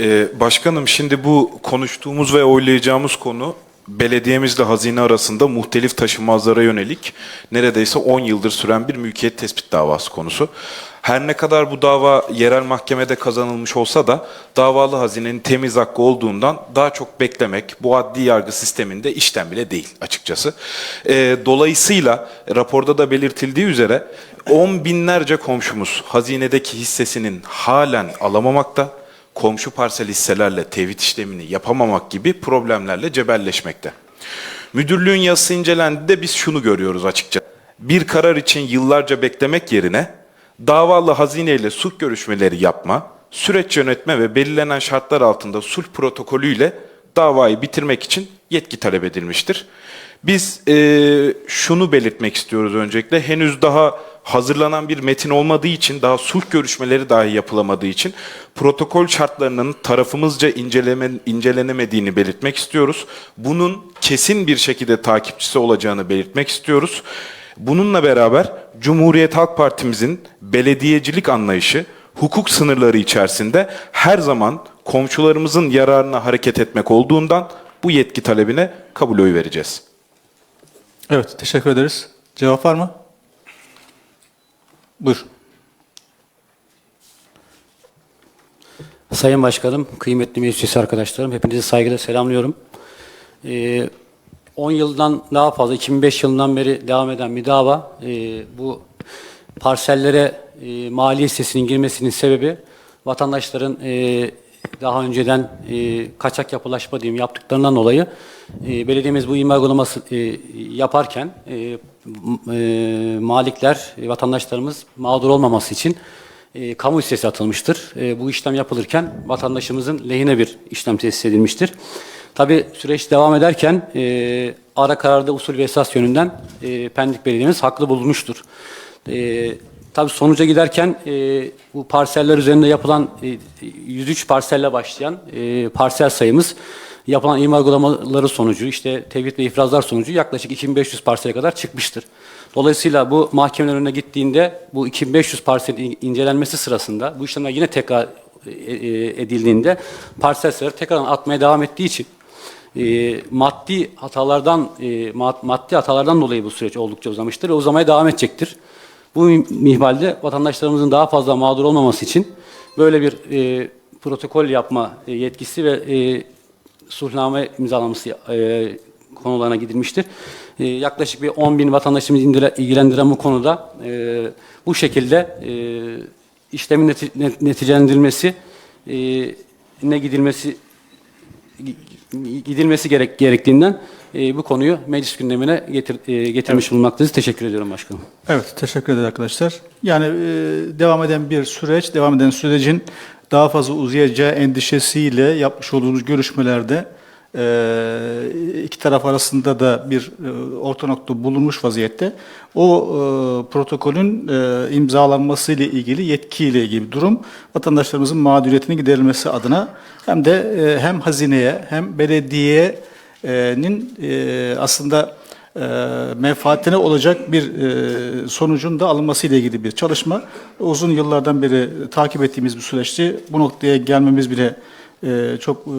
Ee, başkanım şimdi bu konuştuğumuz ve oylayacağımız konu belediyemizle hazine arasında muhtelif taşınmazlara yönelik neredeyse 10 yıldır süren bir mülkiyet tespit davası konusu. Her ne kadar bu dava yerel mahkemede kazanılmış olsa da davalı hazinenin temiz hakkı olduğundan daha çok beklemek bu adli yargı sisteminde işten bile değil açıkçası. Ee, dolayısıyla raporda da belirtildiği üzere on binlerce komşumuz hazinedeki hissesinin halen alamamakta komşu parsel hisselerle tevhid işlemini yapamamak gibi problemlerle cebelleşmekte. Müdürlüğün yazısı incelendiğinde biz şunu görüyoruz açıkça. Bir karar için yıllarca beklemek yerine davalı hazineyle sulh görüşmeleri yapma, süreç yönetme ve belirlenen şartlar altında sulh protokolüyle davayı bitirmek için yetki talep edilmiştir. Biz eee, şunu belirtmek istiyoruz öncelikle. Henüz daha hazırlanan bir metin olmadığı için, daha sulh görüşmeleri dahi yapılamadığı için protokol şartlarının tarafımızca inceleme, incelenemediğini belirtmek istiyoruz. Bunun kesin bir şekilde takipçisi olacağını belirtmek istiyoruz. Bununla beraber Cumhuriyet Halk Partimizin belediyecilik anlayışı hukuk sınırları içerisinde her zaman komşularımızın yararına hareket etmek olduğundan bu yetki talebine kabul oyu vereceğiz. Evet, teşekkür ederiz. Cevap var mı? Buyur. Sayın Başkanım, kıymetli meclis arkadaşlarım, hepinizi saygıyla selamlıyorum. Ee, 10 yıldan daha fazla, 2005 yılından beri devam eden bir dava. Ee, bu parsellere e, mali hissesinin girmesinin sebebi vatandaşların e, daha önceden e, kaçak yapılaşma diyeyim yaptıklarından dolayı e, belediyemiz bu imar uygulaması e, yaparken e, e, malikler, e, vatandaşlarımız mağdur olmaması için e, kamu hissesi atılmıştır. E, bu işlem yapılırken vatandaşımızın lehine bir işlem tesis edilmiştir. Tabi süreç devam ederken e, ara kararda usul ve esas yönünden e, Pendik Belediye'miz haklı bulmuştur. E, tabi sonuca giderken e, bu parseller üzerinde yapılan e, 103 parselle başlayan e, parsel sayımız yapılan imar uygulamaları sonucu işte tevhid ve ifrazlar sonucu yaklaşık 2500 parsele kadar çıkmıştır. Dolayısıyla bu mahkemenin önüne gittiğinde bu 2500 parselin incelenmesi sırasında bu işlemler yine tekrar e, e, edildiğinde parsel sayıları tekrar atmaya devam ettiği için e, maddi hatalardan e, mad- maddi hatalardan dolayı bu süreç oldukça uzamıştır ve uzamaya devam edecektir. Bu mihvalde vatandaşlarımızın daha fazla mağdur olmaması için böyle bir e, protokol yapma e, yetkisi ve e, sulhname imzalaması e, konularına gidilmiştir. E, yaklaşık bir 10 bin vatandaşımızı indire- ilgilendiren bu konuda e, bu şekilde e, işlemin neti- net- neticelendirilmesi e, ne gidilmesi gidilmesi gerek gerektiğinden e, bu konuyu meclis gündemine getir, e, getirmiş bulunmaktayız. Teşekkür ediyorum başkanım. Evet, teşekkür ederiz arkadaşlar. Yani e, devam eden bir süreç, devam eden sürecin daha fazla uzayacağı endişesiyle yapmış olduğumuz görüşmelerde iki taraf arasında da bir e, orta nokta bulunmuş vaziyette. O e, protokolün e, imzalanması ile ilgili yetkiyle ilgili bir durum vatandaşlarımızın mağduriyetini giderilmesi adına hem de hem hazineye hem belediyenin aslında e, menfaatine olacak bir e, sonucun da alınması ile ilgili bir çalışma. Uzun yıllardan beri takip ettiğimiz bir süreçti. Bu noktaya gelmemiz bile e, çok e,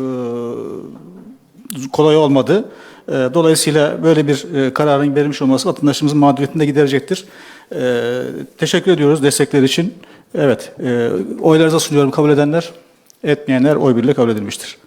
kolay olmadı. E, Dolayısıyla böyle bir e, kararın verilmiş olması vatandaşımızın mağduriyetini de giderecektir. E, Teşekkür ediyoruz destekleri için. Evet, oylarınıza sunuyorum kabul edenler, etmeyenler oy birliğiyle kabul edilmiştir.